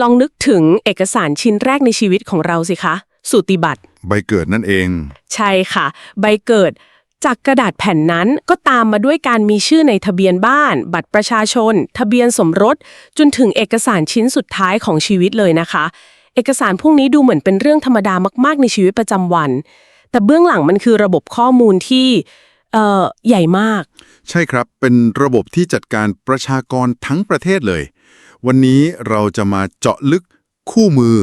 ลองนึกถึงเอกสารชิ้นแรกในชีวิตของเราสิคะ สูติบัตร ใบเกิดนั่นเอง ใช่ค่ะ ใบเกิด จากกระดาษแผ่นนั้นก็ตามมาด้วยการมีชื่อในทะเบียนบ้าน บัตรประชาชน ทะเบียนสมรส จนถึงเอกสารชิ้นสุดท้ายของชีวิตเลยนะคะ เอกสารพวกนี้ดูเหมือนเป็นเรื่องธรรมดามาก ๆ ในชีวิตประจำวัน แต่เบื้องหลังมันคือระบบข้อมูลที่เอ่อใหญ่มาก ใช่ครับ เป็นระบบที่จัดการประชากรทั้งประเทศเลย วันนี้เราจะมาเจาะลึกคู่มือ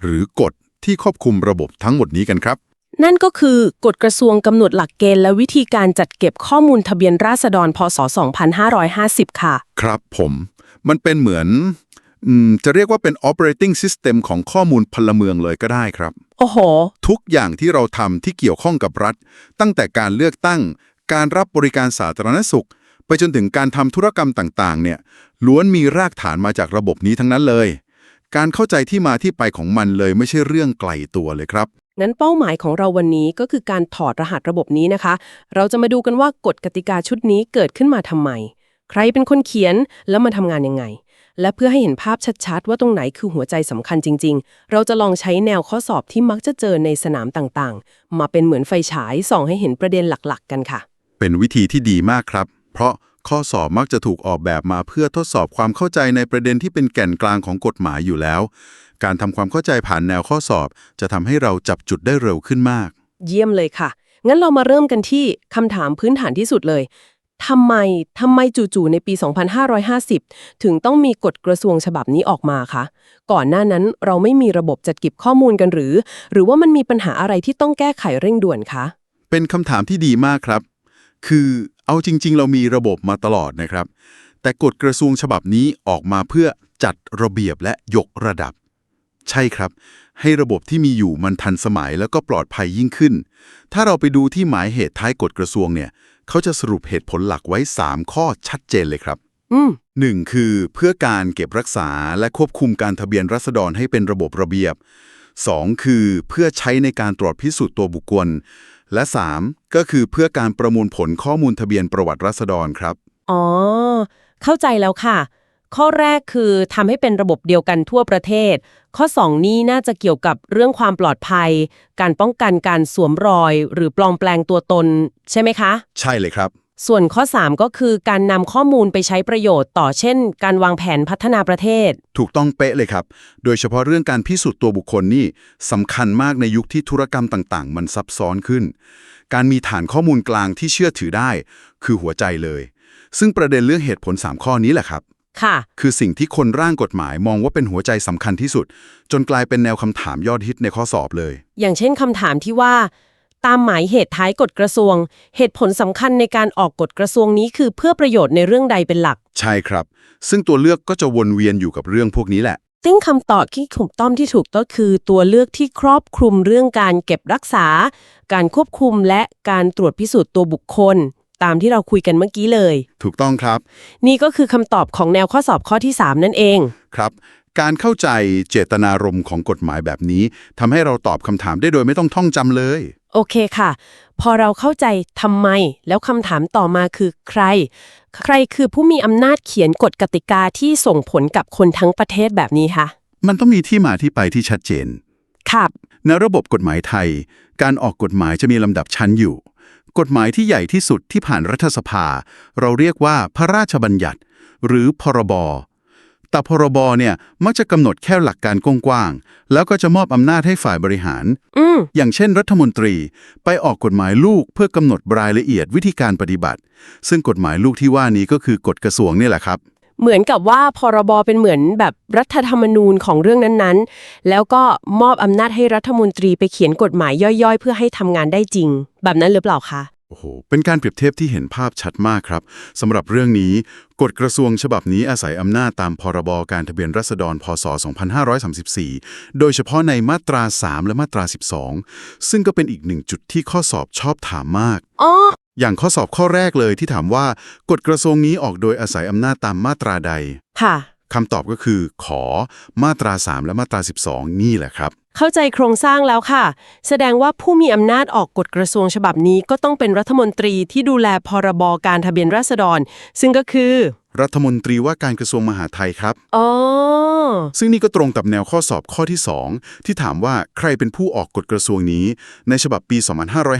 หรือกฎที่ครอบคลุมระบบทั้งหมดนี้กันครับ นั่นก็คือกฎกระทรวงกำหนดหลักเกณฑ์และวิธีการจัดเก็บข้อมูลทะเบียนราษฎรพศ 2550 ค่ะ ครับผม มันเป็นเหมือนอืมจะเรียกว่าเป็น operating system ของข้อมูลพลเมืองเลยก็ได้ครับ โอ้โห ทุกอย่างที่เราทำที่เกี่ยวข้องกับรัฐ ตั้งแต่การเลือกตั้ง การรับบริการสาธารณสุข ไปจนถึงการทำธุรกรรมต่างๆ เนี่ย ล้วนมีรากฐานมาจากระบบนี้ทั้งนั้นเลย การเข้าใจที่มาที่ไปของมันเลยไม่ใช่เรื่องไกลตัวเลยครับงั้นเป้าหมายของเราวันนี้ก็คือการถอดรหัสระบบนี้นะคะ เราจะมาดูกันว่ากฎกติกาชุดนี้เกิดขึ้นมาทำไม ใครเป็นคนเขียนแล้วมาทำงานยังไง และเพื่อให้เห็นภาพชัดๆ ว่าตรงไหนคือหัวใจสำคัญจริง ๆ เราจะลองใช้แนวข้อสอบที่มักจะเจอในสนามต่างๆ มาเป็นเหมือนไฟฉายส่องให้เห็นประเด็นหลักๆ กันค่ะ เป็นวิธีที่ดีมากครับ เพราะข้อสอบมักจะถูกออกแบบมาเพื่อทดสอบความเข้าใจในประเด็นที่เป็นแก่นกลางของกฎหมายอยู่แล้ว การทำความเข้าใจผ่านแนวข้อสอบ จะทำให้เราจับจุดได้เร็วขึ้นมาก เยี่ยมเลยค่ะ งั้นเรามาเริ่มกันที่คำถามพื้นฐานที่สุดเลยทำไมทำไมจู่ๆในปี 2550 ถึงต้องมีกฎกระทรวงฉบับนี้ออกมาคะ ก่อนหน้านั้นเราไม่มีระบบจัดเก็บข้อมูลกันหรือ หรือว่ามันมีปัญหาอะไรที่ต้องแก้ไขเร่งด่วนคะ เป็นคำถามที่ดีมากครับ คือ เอาจริง ๆ เรามีระบบมาตลอดนะครับ แต่กฎกระทรวงฉบับนี้ออกมาเพื่อจัดระเบียบและยกระดับ ใช่ครับ ให้ระบบที่มีอยู่มันทันสมัยแล้วก็ปลอดภัยยิ่งขึ้น ถ้าเราไปดูที่หมายเหตุท้ายกฎกระทรวงเนี่ย เขาจะสรุปเหตุผลหลักไว้ 3 ข้อชัดเจนเลยครับอืม 1. คือเพื่อการเก็บรักษาและควบคุมการทะเบียนรัษฎรให้เป็นระบบระเบียบ 2. คือเพื่อใช้ในการตรวจพิสูจน์ตัวบุคคล และ 3. ก็คือเพื่อการประมวลผลข้อมูลทะเบียนประวัติรัษฎรครับ อ๋อ เข้าใจแล้วค่ะ ข้อแรกคือทำให้เป็นระบบเดียวกันทั่วประเทศ ข้อ 2 นี้น่าจะเกี่ยวกับเรื่องความปลอดภัย การป้องกันการสวมรอย หรือปลอมแปลงตัวตน ใช่ไหมคะ ใช่เลยครับ ส่วนข้อ 3 ก็คือการนำข้อมูลไปใช้ประโยชน์ต่อเช่น การวางแผนพัฒนาประเทศ ถูกต้องเป๊ะเลยครับ โดยเฉพาะเรื่องการพิสูจน์ตัวบุคคลนี่สำคัญมากในยุคที่ธุรกรรมต่างๆ มันซับซ้อนขึ้น การมีฐานข้อมูลกลางที่เชื่อถือได้ คือหัวใจเลย ซึ่งประเด็นเรื่องเหตุผล 3 ข้อนี้แหละครับ ค่ะ คือสิ่งที่คนร่างกฎหมายมองว่าเป็นหัวใจสำคัญที่สุด จนกลายเป็นแนวคำถามยอดฮิตในข้อสอบเลย อย่างเช่นคำถามที่ว่า ตามหมายเหตุท้ายกฎกระทรวง เหตุผลสำคัญในการออกกฎกระทรวงนี้คือเพื่อประโยชน์ในเรื่องใดเป็นหลัก ใช่ครับ ซึ่งตัวเลือกก็จะวนเวียนอยู่กับเรื่องพวกนี้แหละซึ่งคำตอบที่ถูกต้องที่ถูกต้องคือ ตัวเลือกที่ครอบคลุมเรื่องการเก็บรักษา การควบคุมและการตรวจพิสูจน์ตัวบุคคล ตามที่เราคุยกันเมื่อกี้เลย ถูกต้องครับ นี่ก็คือคำตอบของแนวข้อสอบข้อที่ 3 นั่นเองครับ การเข้าใจเจตนารมณ์ของกฎหมายแบบนี้ทำให้เราตอบคำถามได้โดยไม่ต้องท่องจำเลย โอเคค่ะ พอเราเข้าใจทำไม แล้วคำถามต่อมาคือใคร ใครคือผู้มีอำนาจเขียนกฎกติกาที่ส่งผลกับคนทั้งประเทศแบบนี้คะมันต้องมีที่มาที่ไปที่ชัดเจน ครับ ในระบบกฎหมายไทย การออกกฎหมายจะมีลำดับชั้นอยู่ กฎหมายที่ใหญ่ที่สุดที่ผ่านรัฐสภา เราเรียกว่าพระราชบัญญัติ หรือพรบ แต่พรบเนี่ยมักจะกำหนดแค่หลักการกว้างๆ แล้วก็จะมอบอำนาจให้ฝ่ายบริหาร อืมอย่างเช่นรัฐมนตรีไปออกกฎหมายลูกเพื่อกำหนดรายละเอียดวิธีการปฏิบัติ ซึ่งกฎหมายลูกที่ว่านี้ก็คือกฎกระทรวงนี่แหละครับ เหมือนกับว่าพรบเป็นเหมือนแบบรัฐธรรมนูญของเรื่องนั้นๆ แล้วก็มอบอำนาจให้รัฐมนตรีไปเขียนกฎหมายย่อยๆ เพื่อให้ทำงานได้จริง แบบนั้นหรือเปล่าคะ โอ้โห เป็นการเปรียบเทียบที่เห็นภาพชัดมากครับสำหรับเรื่องนี้กฎกระทรวงฉบับนี้อาศัยอำนาจตามพรบการทะเบียนราษฎรพศ 2534 โดยเฉพาะในมาตรา 3 และมาตรา 12 ซึ่งก็เป็นอีกหนึ่งจุดที่ข้อสอบชอบถามมากอ๋ออย่างข้อสอบข้อแรกเลยที่ถามว่ากฎกระทรวงนี้ออกโดยอาศัยอำนาจตามมาตราใด ค่ะ คำตอบก็คือขอมาตรา 3 และมาตรา 12 นี่แหละครับ เข้าใจโครงสร้างแล้วค่ะ แสดงว่าผู้มีอำนาจออกกฎกระทรวงฉบับนี้ก็ต้องเป็นรัฐมนตรีที่ดูแลพรบการทะเบียนราษฎร ซึ่งก็คือ รัฐมนตรีว่าการกระทรวงมหาดไทยครับ อ๋อ ซึ่งนี่ก็ตรงกับแนวข้อสอบข้อที่ 2 ที่ถามว่าใครเป็นผู้ออกกฎกระทรวงนี้ ในฉบับปี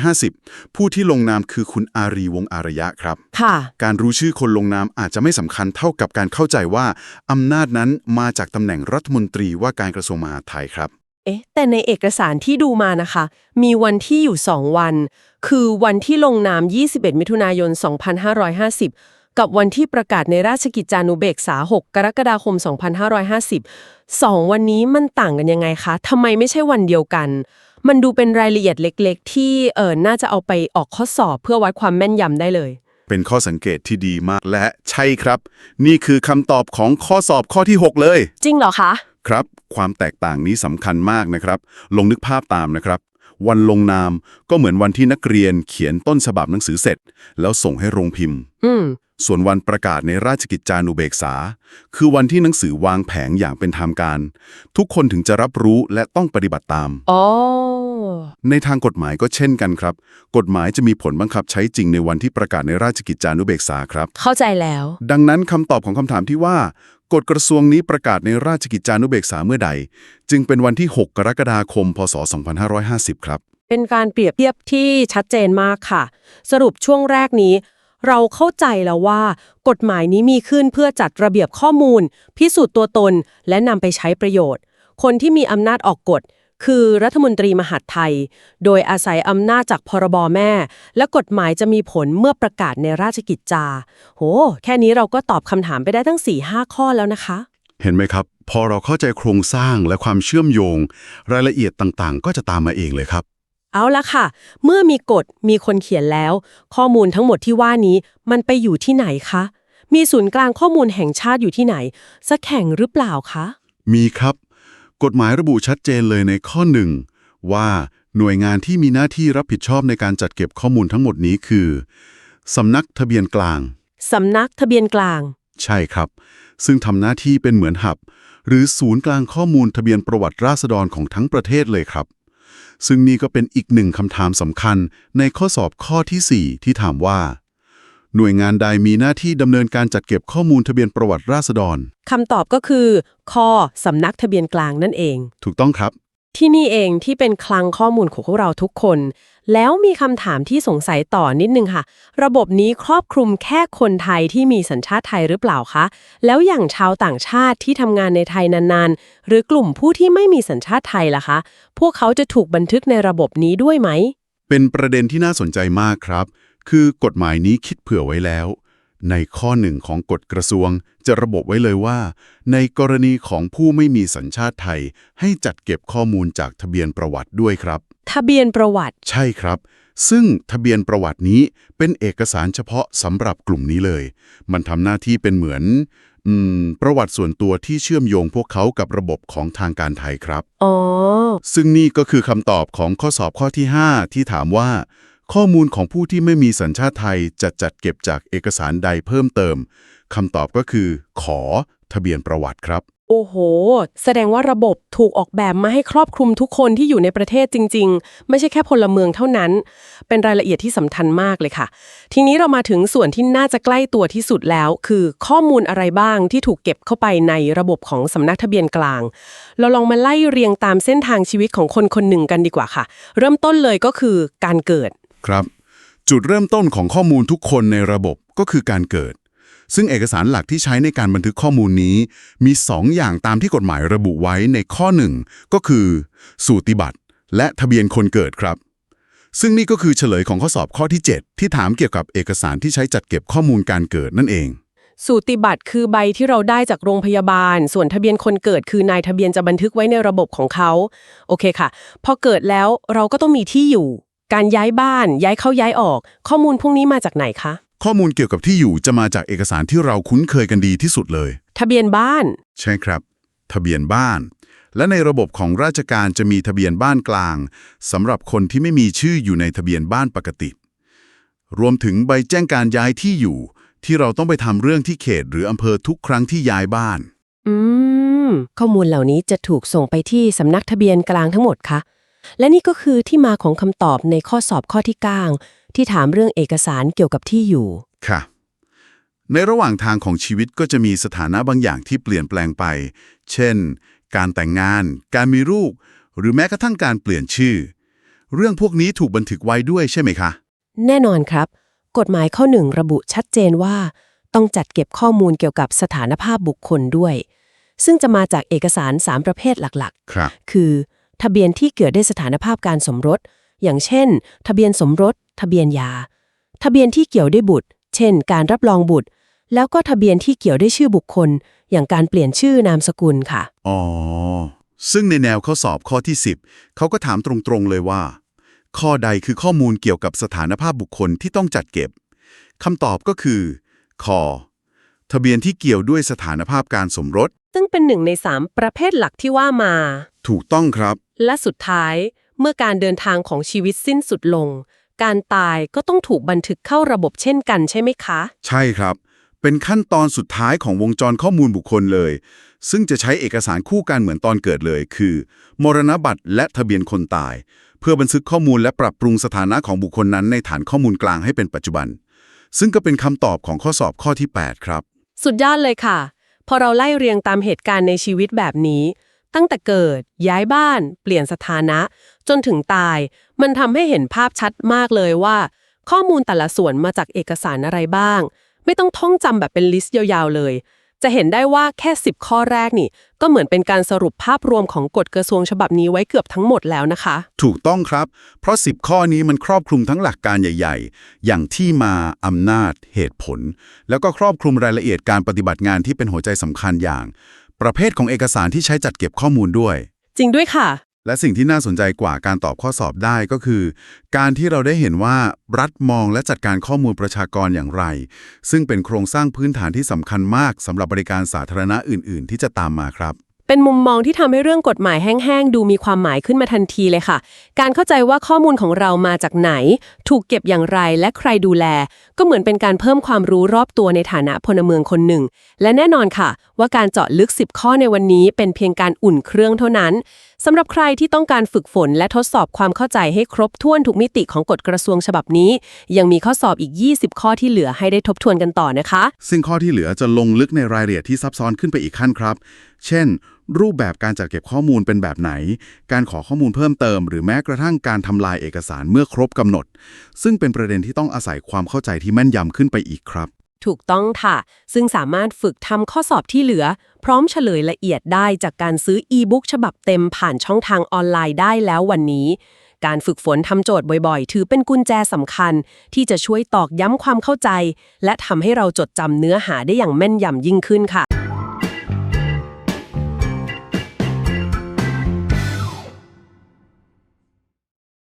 2550 ผู้ที่ลงนามคือคุณอารีวงศ์อารยะครับ ค่ะ การรู้ชื่อคนลงนามอาจจะไม่สำคัญเท่ากับการเข้าใจว่าอำนาจนั้นมาจากตำแหน่งรัฐมนตรีว่าการกระทรวงมหาดไทยครับ เอ๊ะ แต่ในเอกสารที่ดูมานะคะ มีวันที่อยู่ 2 วัน คือวันที่ลงนาม 21 มิถุนายน 2550 กับวันที่ประกาศในราชกิจจานุเบกษา 6 กรกฎาคม 2550สองวันนี้มันต่างกันยังไงคะทำไมไม่ใช่วันเดียวกัน มันดูเป็นรายละเอียดเล็กๆ ที่เออน่าจะเอาไปออกข้อสอบเพื่อวัดความแม่นยำได้เลย เป็นข้อสังเกตที่ดีมากและใช่ครับ นี่คือคำตอบของข้อสอบข้อที่ 6 เลย จริงเหรอคะ ครับ ความแตกต่างนี้สำคัญมากนะครับ ลองนึกภาพตามนะครับ วันลงนามก็เหมือนวันที่นักเรียนเขียนต้นฉบับหนังสือเสร็จ แล้วส่งให้โรงพิมพ์ อืม ส่วนวันประกาศในราชกิจจานุเบกษา คือวันที่หนังสือวางแผงอย่างเป็นทางการ ทุกคนถึงจะรับรู้และต้องปฏิบัติตาม อ๋อ ในทางกฎหมายก็เช่นกันครับ กฎหมายจะมีผลบังคับใช้จริงในวันที่ประกาศในราชกิจจานุเบกษาครับ เข้าใจแล้ว ดังนั้นคำตอบของคำถามที่ว่า กฎกระทรวงนี้ประกาศในราชกิจจานุเบกษาเมื่อใด จึงเป็นวันที่ 6 กรกฎาคม พศ 2550 ครับ เป็นการเปรียบเทียบที่ชัดเจนมากค่ะ สรุปช่วงแรกนี้ เราเข้าใจแล้วว่า กฎหมายนี้มีขึ้นเพื่อจัดระเบียบข้อมูล พิสูจน์ตัวตน และนำไปใช้ประโยชน์ คนที่มีอำนาจออกกฎ คือรัฐมนตรีมหาดไทย โดยอาศัยอำนาจจากพรบแม่ และกฎหมายจะมีผลเมื่อประกาศในราชกิจจา โห แค่นี้เราก็ตอบคำถามไปได้ทั้ง 4-5 ข้อแล้วนะคะ เห็นไหมครับ พอเราเข้าใจโครงสร้างและความเชื่อมโยง รายละเอียดต่างๆ ก็จะตามมาเองเลยครับ เอาละค่ะ เมื่อมีกฎมีคนเขียนแล้ว ข้อมูลทั้งหมดที่ว่านี้มันไปอยู่ที่ไหนคะ มีศูนย์กลางข้อมูลแห่งชาติอยู่ที่ไหนสักแห่งหรือเปล่าคะ มีครับ กฎหมายระบุชัดเจนเลยในข้อหนึ่งว่าหน่วยงานที่มีหน้าที่รับผิดชอบในการจัดเก็บข้อมูลทั้งหมดนี้คือสำนักทะเบียนกลาง สำนักทะเบียนกลาง ใช่ครับ ซึ่งทำหน้าที่เป็นเหมือนหับ หรือศูนย์กลางข้อมูลทะเบียนประวัติราษฎรของทั้งประเทศเลยครับ ซึ่งนี่ก็เป็นอีกหนึ่งคำถามสำคัญในข้อสอบข้อทีสี่4 ที่ถามว่า หน่วยงานใดมีหน้าที่ดำเนินการจัดเก็บข้อมูลทะเบียนประวัติราษฎร คำตอบก็คือข้อสำนักทะเบียนกลางนั่นเอง ถูกต้องครับ ที่นี่เองที่เป็นคลังข้อมูลของพวกเราทุกคน แล้วมีคำถามที่สงสัยต่อนิดนึงค่ะ ระบบนี้ครอบคลุมแค่คนไทยที่มีสัญชาติไทยหรือเปล่าคะ แล้วอย่างชาวต่างชาติที่ทำงานในไทยนานๆ หรือกลุ่มผู้ที่ไม่มีสัญชาติไทยล่ะคะ พวกเขาจะถูกบันทึกในระบบนี้ด้วยไหม เป็นประเด็นที่น่าสนใจมากครับ คือกฎหมายนี้คิดเผื่อไว้แล้ว ในข้อหนึ่งของกฎกระทรวงจะระบบไว้เลยว่า ในกรณีของผู้ไม่มีสัญชาติไทย ให้จัดเก็บข้อมูลจากทะเบียนประวัติด้วยครับ ทะเบียนประวัติ ใช่ครับ ซึ่งทะเบียนประวัตินี้เป็นเอกสารเฉพาะสำหรับกลุ่มนี้เลย มันทำหน้าที่เป็นเหมือนอืมประวัติส่วนตัวที่เชื่อมโยงพวกเขากับระบบของทางการไทยครับ อ๋อ ซึ่งนี่ก็คือคำตอบของข้อสอบข้อที่ 5 ที่ถามว่า ข้อมูลของผู้ที่ไม่มีสัญชาติไทยจะจัดเก็บจากเอกสารใดเพิ่มเติมคำตอบก็คือ ขอทะเบียนประวัติครับ โอ้โห แสดงว่าระบบถูกออกแบบมาให้ครอบคลุมทุกคนที่อยู่ในประเทศจริง ๆ ไม่ใช่แค่พลเมืองเท่านั้น เป็นรายละเอียดที่สำคัญมากเลยค่ะ ทีนี้เรามาถึงส่วนที่น่าจะใกล้ตัวที่สุดแล้ว คือข้อมูลอะไรบ้างที่ถูกเก็บเข้าไปในระบบของสำนักทะเบียนกลาง เราลองมาไล่เรียงตามเส้นทางชีวิตของคนคนหนึ่งกันดีกว่าค่ะ เริ่มต้นเลยก็คือการเกิด ครับ จุดเริ่มต้นของข้อมูลทุกคนในระบบก็คือการเกิด ซึ่งเอกสารหลักที่ใช้ในการบันทึกข้อมูลนี้ มี 2 อย่างตามที่กฎหมายระบุไว้ในข้อ 1 ก็คือ สูติบัตร และทะเบียนคนเกิดครับ ซึ่งนี่ก็คือเฉลยของข้อสอบข้อที่ 7 ที่ถามเกี่ยวกับเอกสารที่ใช้จัดเก็บข้อมูลการเกิดนั่นเองสูติบัตรคือใบที่เราได้จากโรงพยาบาล ส่วนทะเบียนคนเกิดคือนายทะเบียนจะบันทึกไว้ในระบบของเขา โอเคค่ะ พอเกิดแล้วเราก็ต้องมีที่อยู่ การย้ายบ้าน ย้ายเข้าย้ายออก ข้อมูลพวกนี้มาจากไหนคะ ข้อมูลเกี่ยวกับที่อยู่จะมาจากเอกสารที่เราคุ้นเคยกันดีที่สุดเลย ทะเบียนบ้าน ใช่ครับ ทะเบียนบ้าน และในระบบของราชการจะมีทะเบียนบ้านกลางสำหรับคนที่ไม่มีชื่ออยู่ในทะเบียนบ้านปกติ รวมถึงใบแจ้งการย้ายที่อยู่ ที่เราต้องไปทำเรื่องที่เขต หรืออำเภอทุกครั้งที่ย้ายบ้าน อืมมข้อมูลเหล่านี้จะถูกส่งไปที่สำนักทะเบียนกลางทั้งหมดคะ และนี่ก็คือที่มาของคำตอบในข้อสอบข้อที่ 9 ที่ถามเรื่องเอกสารเกี่ยวกับที่อยู่ ค่ะ ในระหว่างทางของชีวิตก็จะมีสถานะบางอย่างที่เปลี่ยนแปลงไป เช่น การแต่งงาน การมีลูก หรือแม้กระทั่งการเปลี่ยนชื่อ เรื่องพวกนี้ถูกบันทึกไว้ด้วยใช่ไหมคะ แน่นอนครับ กฎหมายข้อหนึ่งระบุชัดเจนว่า ต้องจัดเก็บข้อมูลเกี่ยวกับสถานภาพบุคคลด้วย ซึ่งจะมาจากเอกสาร 3 ประเภทหลักครับๆคือ ทะเบียนที่เกี่ยวด้วยสถานภาพการสมรส อย่างเช่น ทะเบียนสมรส ทะเบียนหยา ทะเบียนที่เกี่ยวด้วยบุตร เช่น การรับรองบุตร แล้วก็ทะเบียนที่เกี่ยวด้วยชื่อบุคคล อย่างการเปลี่ยนชื่อนามสกุลค่ะ อ๋อ ซึ่งในแนวข้อสอบข้อที่ 10 เขาก็ถามตรงๆเลยว่า ข้อใดคือข้อมูลเกี่ยวกับสถานภาพบุคคลที่ต้องจัดเก็บคำตอบก็คือคอทะเบียนที่เกี่ยวด้วยสถานภาพการสมรส ซึ่งเป็นหนึ่งในสามประเภทหลักที่ว่ามา ถูกต้องครับ และสุดท้ายเมื่อการเดินทางของชีวิตสิ้นสุดลง การตายก็ต้องถูกบันทึกเข้าระบบเช่นกันใช่ไหมคะ ใช่ครับ เป็นขั้นตอนสุดท้ายของวงจรข้อมูลบุคคลเลย ซึ่งจะใช้เอกสารคู่กันเหมือนตอนเกิดเลย คือ มรณบัตรและทะเบียนคนตาย เพื่อบันทึกข้อมูลและปรับปรุงสถานะของบุคคลนั้นในฐานข้อมูลกลางให้เป็นปัจจุบัน ซึ่งก็เป็นคำตอบของข้อสอบข้อที่ 8 ครับ สุดยอดเลยค่ะ พอเราไล่เรียงตามเหตุการณ์ในชีวิตแบบนี้ ตั้งแต่เกิด ย้ายบ้าน เปลี่ยนสถานะ จนถึงตาย มันทำให้เห็นภาพชัดมากเลยว่า ข้อมูลแต่ละส่วนมาจากเอกสารอะไรบ้าง ไม่ต้องท่องจำแบบเป็นลิสต์ยาวๆเลย จะเห็นได้ว่าแค่ 10 ข้อแรกนี่ ก็เหมือนเป็นการสรุปภาพรวมของกฎกระทรวงฉบับนี้ไว้เกือบทั้งหมดแล้วนะคะ ถูกต้องครับ เพราะ 10 ข้อนี้มันครอบคลุมทั้งหลักการใหญ่ ๆ อย่างที่มาอำนาจ เหตุผล แล้วก็ครอบคลุมรายละเอียดการปฏิบัติงานที่เป็นหัวใจสำคัญอย่าง ประเภทของเอกสารที่ใช้จัดเก็บข้อมูลด้วย จริงด้วยค่ะ และสิ่งที่น่าสนใจกว่าการตอบข้อสอบได้ก็คือ การที่เราได้เห็นว่ารัฐมองและจัดการข้อมูลประชากรอย่างไร ซึ่งเป็นโครงสร้างพื้นฐานที่สำคัญมากสำหรับบริการสาธารณะอื่น ๆ ที่จะตามมาครับ เป็นมุมมองที่ทำให้เรื่องกฎหมายแห้งๆ ดูมีความหมายขึ้นมาทันทีเลยค่ะ การเข้าใจว่าข้อมูลของเรามาจากไหน ถูกเก็บอย่างไรและใครดูแล ก็เหมือนเป็นการเพิ่มความรู้รอบตัวในฐานะพลเมืองคนหนึ่ง และแน่นอนค่ะ ว่าการเจาะลึก 10 ข้อในวันนี้ เป็นเพียงการอุ่นเครื่องเท่านั้นสำหรับใครที่ต้องการฝึกฝนและทดสอบความเข้าใจให้ครบถ้วนทุกมิติของกฎกระทรวงฉบับนี้ ยังมีข้อสอบอีก 20 ข้อที่เหลือให้ได้ทบทวนกันต่อนะคะ ซึ่งข้อที่เหลือจะลงลึกในรายละเอียดที่ซับซ้อนขึ้นไปอีกขั้นครับ เช่น รูปแบบการจัดเก็บข้อมูลเป็นแบบไหน การขอข้อมูลเพิ่มเติม หรือแม้กระทั่งการทำลายเอกสารเมื่อครบกำหนด ซึ่งเป็นประเด็นที่ต้องอาศัยความเข้าใจที่แม่นยำขึ้นไปอีกครับ ถูกต้องค่ะ ซึ่งสามารถฝึกทำข้อสอบที่เหลือ พร้อมเฉลยละเอียดได้จากการซื้ออีบุ๊กฉบับเต็มผ่านช่องทางออนไลน์ได้แล้ววันนี้การฝึกฝนทำโจทย์บ่อยๆ ถือเป็นกุญแจสำคัญ ที่จะช่วยตอกย้ำความเข้าใจ และทำให้เราจดจำเนื้อหาได้อย่างแม่นยำยิ่งขึ้นค่ะ